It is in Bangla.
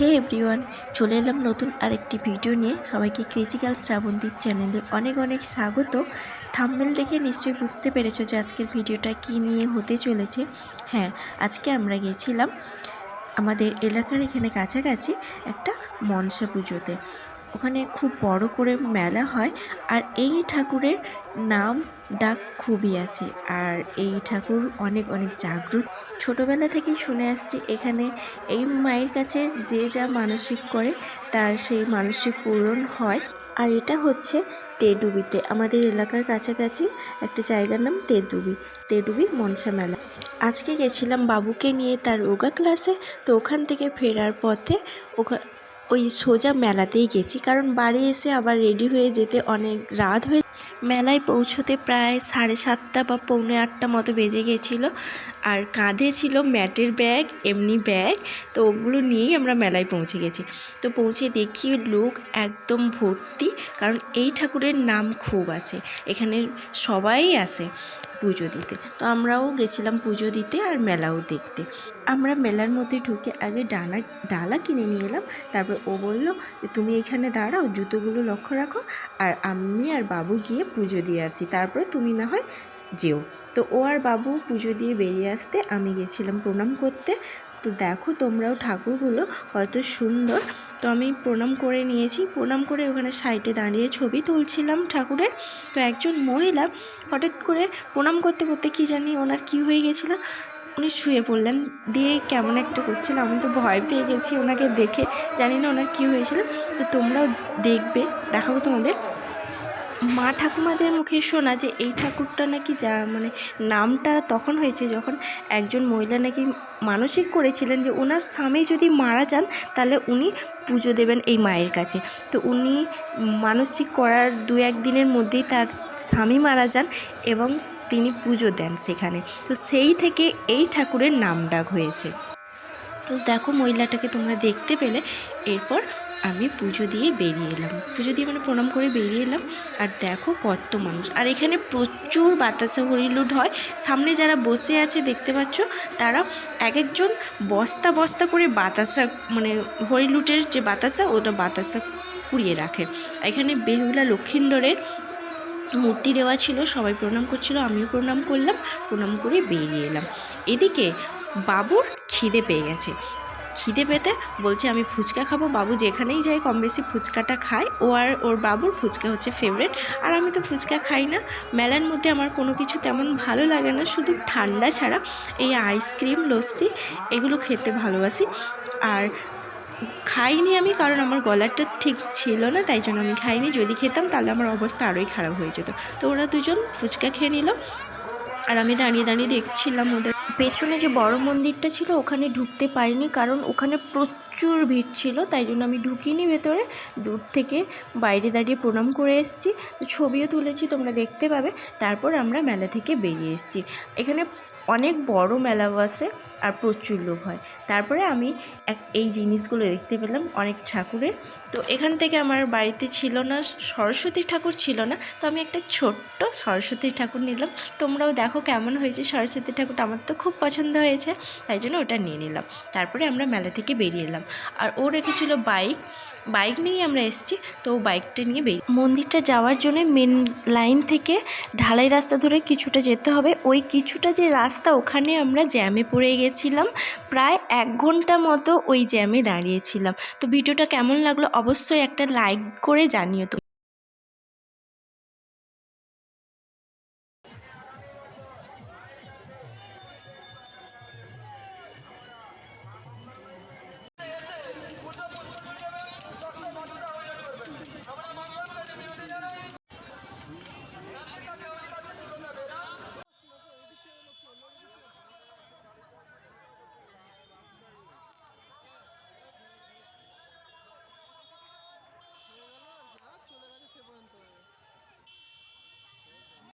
হে এভরিওয়ান, চলে এলাম নতুন আরেকটি ভিডিও নিয়ে। সবাইকে ক্রিটিক্যাল শ্রাবন্তীর চ্যানেলে অনেক অনেক স্বাগত। থাম্বেল দেখে নিশ্চয়ই বুঝতে পেরেছ যে আজকের ভিডিওটা কি নিয়ে হতে চলেছে। হ্যাঁ আজকে আমরা গেছিলাম আমাদের এলাকার এখানে কাছাকাছি একটা মনসা পুজোতে। ওখানে খুব বড় করে মেলা হয়। আর এই ঠাকুরের নাম ডাক খুবই আছে। আর এই ঠাকুর অনেক অনেক জাগ্রত। ছোটোবেলা থেকেই শুনে আসছি, এখানে এই মায়ের কাছে যে যা মানসিক করে, তার সেই মানসিক পূরণ হয়। আর এটা হচ্ছে তেডুবিতে আমাদের এলাকার কাছাকাছি একটা জায়গার নাম তেডুবি তেডুবি মনসা মেলা। আজকে গেছিলাম বাবুকে নিয়ে তার যোগা ক্লাসে। তো ওখান থেকে ফেরার পথে ওখা ওই সোজা মেলাতেই গেছি। কারণ বাড়ি এসে আবার রেডি হয়ে যেতে অনেক রাত হয়ে মেলায় পৌঁছতে প্রায় সাড়ে সাতটা বা পৌনে আটটা মতো বেজে গেছিল। আর কাঁধে ছিল ম্যাটের ব্যাগ, এমনি ব্যাগ, তো ওগুলো নিয়েই আমরা মেলায় পৌঁছে গেছি। তো পৌঁছে দেখি লোক একদম ভর্তি, কারণ এই ঠাকুরের নাম খুব আছে। এখানে সবাই আসে পুজো দিতে। তো আমরাও গেছিলাম পুজো দিতে আর মেলাও দেখতে। আমরা মেলার মধ্যে ঢুকে আগে ডানা, ডালা কিনে নিয়ে এলাম। তারপর ও বলল তুমি এখানে দাঁড়াও, জুতোগুলো লক্ষ্য রাখো আর আমি আর বাবু গিয়ে পুজো দিয়ে আসি। তারপরে তুমি না হয় যেও। তো ও আর বাবু পুজো দিয়ে বেরিয়ে আসতে আমি গেছিলাম প্রণাম করতে। তো দেখো তোমরাও ঠাকুরগুলো কত সুন্দর। তো আমি প্রণাম করে নিয়েছি। প্রণাম করে ওখানে সাইডে দাঁড়িয়ে ছবি তুলছিলাম ঠাকুরের। তো একজন মহিলা হঠাৎ করে প্রণাম করতে করতে কি জানি ওনার কি হয়ে গেছিল? উনি শুয়ে পড়লেন। দিয়ে কেমন একটা করছিল, আমি তো ভয় পেয়ে গেছি ওনাকে দেখে। জানি না ওনার কী হয়েছিল। তো তোমরাও দেখবে, দেখাবো তোমাদের। মা ঠাকুমাদের মুখে শোনা যে এই ঠাকুরটা নাকি যা মানে নামটা তখন হয়েছে যখন একজন মহিলা নাকি মানসিক করেছিলেন যে ওনার স্বামী যদি মারা যান তাহলে উনি পুজো দেবেন এই মায়ের কাছে। তো উনি মানসিক করার দু এক দিনের মধ্যেই তার স্বামী মারা যান এবং তিনি পুজো দেন সেখানে। তো সেই থেকে এই ঠাকুরের নাম ডাক হয়েছে। তো দেখো মহিলাটাকে তোমরা দেখতে পেলে। এরপর আমি পুজো দিয়ে বেরিয়ে এলাম। পুজো দিয়ে মানে প্রণাম করে বেরিয়ে এলাম। আর দেখো কত মানুষ। আর এখানে প্রচুর বাতাসা হরিলুট হয়। সামনে যারা বসে আছে দেখতে পাচ্ছ, তারা এক একজন বস্তা বস্তা করে বাতাসা মানে হরিলুটের যে বাতাসা, ওটা বাতাসা কুড়িয়ে রাখে। এখানে বেহুলা লক্ষিন্দরের মূর্তি দেওয়া ছিল। সবাই প্রণাম করছিল, আমিও প্রণাম করলাম, প্রণাম করে বেরিয়ে এলাম। এদিকে বাবুর খিদে পেয়ে গেছে। খিদে পেতে বলছে, আমি ফুচকা খাব। বাবু যেখানেই যাই কম বেশি ফুচকাটা খায়। ও আর ওর বাবুর ফুচকা হচ্ছে ফেভারেট আর আমি তো ফুচকা খাই না। মেলার মধ্যে আমার কোনো কিছু তেমন ভালো লাগে না। শুধু ঠান্ডা ছাড়া এই আইসক্রিম লস্যি, এগুলো খেতে ভালোবাসি। আর খাইনি আমি কারণ আমার গলাটা ঠিক ছিল না, তাই জন্য আমি খাইনি। যদি খেতাম তাহলে আমার অবস্থা আরোই খারাপ হয়ে যেত। তো ওরা দুজন ফুচকা খেয়ে নিল। আর আমি দাঁড়িয়ে দাঁড়িয়ে দেখছিলাম ওদের। পেছনে যে বড় মন্দিরটা ছিল, ওখানে ঢুকতে পারিনি কারণ ওখানে প্রচুর ভিড় ছিল, তাই জন্য আমি ঢুকিনি ভেতরে। দূর থেকে বাইরে দাঁড়িয়ে প্রণাম করে এসেছি, তো ছবিও তুলেছি, তোমরা দেখতে পাবে। তারপর আমরা মেলা থেকে বেরিয়ে এসেছি। এখানে অনেক বড় মেলা বসে আর প্রচুর লোক হয়। তারপরে আমি এক, এই জিনিসগুলো দেখতে পেলাম অনেক ঠাকুরের। তো এখান থেকে আমার বাড়িতে ছিল না, সরস্বতী ঠাকুর ছিল না, তো আমি একটা ছোট্ট সরস্বতী ঠাকুর নিলাম। তোমরাও দেখো কেমন হয়েছে সরস্বতী ঠাকুরটা, আমার তো খুব পছন্দ হয়েছে, তাই জন্য ওটা নিয়ে নিলাম। তারপরে আমরা মেলা থেকে বেরিয়ে এলাম। আর ও রেখেছিল বাইক বাইক নিয়েই আমরা এসেছি, তো বাইকটা নিয়ে বেরিয়ে মন্দিরটা যাওয়ার জন্য মেন লাইন থেকে ঢালাই রাস্তা ধরে কিছুটা যেতে হবে। ওই কিছুটা যে রাস্তা, ওখানে আমরা জ্যামে পড়ে গেছিলাম প্রায় এক ঘণ্টা মতো ওই জ্যামে দাঁড়িয়েছিলাম। তো ভিডিওটা কেমন লাগল অবশ্যই একটা লাইক করে জানিও তো